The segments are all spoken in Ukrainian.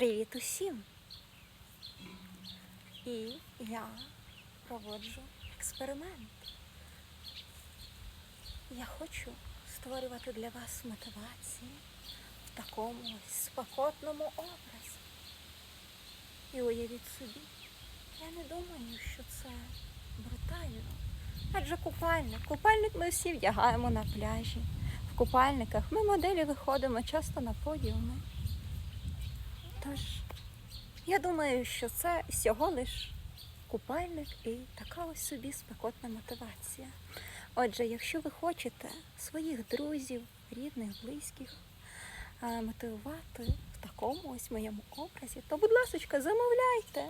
Привіт усім! І я проводжу експеримент. Я хочу створювати для вас мотивації в такому ось спокотному образі. І уявіть собі, я не думаю, що це брутально. Адже купальник. Купальник ми всі вдягаємо на пляжі. В купальниках ми моделі виходимо часто на подіуми. Тож, я думаю, що це всього лиш купальник і така ось собі спекотна мотивація. Отже, якщо ви хочете своїх друзів, рідних, близьких е, мотивувати в такому ось моєму образі, то, будь ласка, замовляйте.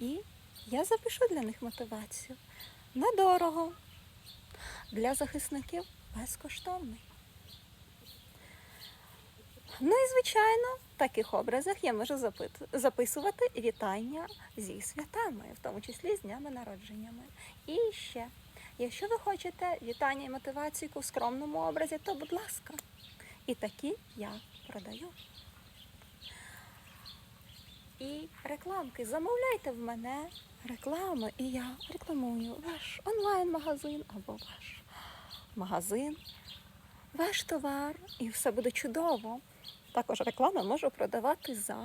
І я запишу для них мотивацію. Недорого. Для захисників безкоштовний. Ну і звичайно, в таких образах я можу записувати вітання зі святами, в тому числі з днями народженнями. І ще, якщо ви хочете вітання і мотивацію у скромному образі, то будь ласка, і такі я продаю. І рекламки. Замовляйте в мене реклами, і я рекламую ваш онлайн-магазин або ваш магазин, ваш товар, і все буде чудово. Також реклама можу продавати за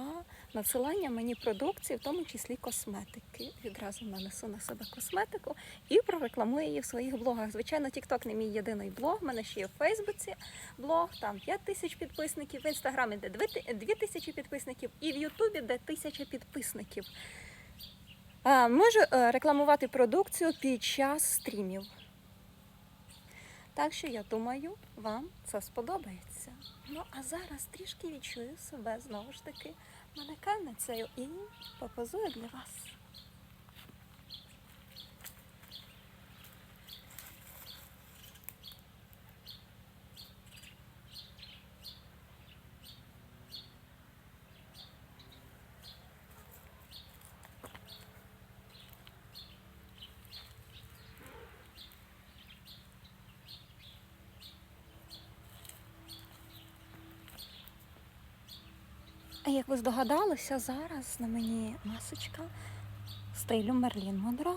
надсилання мені продукції, в тому числі косметики. Відразу нанесу на себе косметику і прорекламую її в своїх блогах. Звичайно, TikTok не мій єдиний блог. У мене ще є в Фейсбуці блог, там 5 тисяч підписників, в інстаграмі де 2 тисячі підписників, і в Ютубі де тисяча підписників. Можу е, рекламувати продукцію під час стрімів. Так що я думаю, вам це сподобається. Ну а зараз трішки відчую себе знову ж таки манекенницею і попозую для вас. А як ви здогадалися, зараз на мені масочка стилю Мерлін Монро.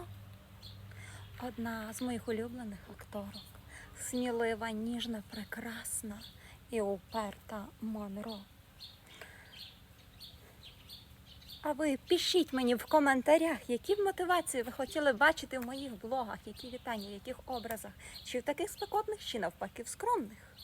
Одна з моїх улюблених акторок. Смілива, ніжна, прекрасна і уперта Монро. А ви пишіть мені в коментарях, які мотивації ви хотіли бачити в моїх блогах, які вітання, в яких образах, чи в таких спекотних, чи навпаки в скромних.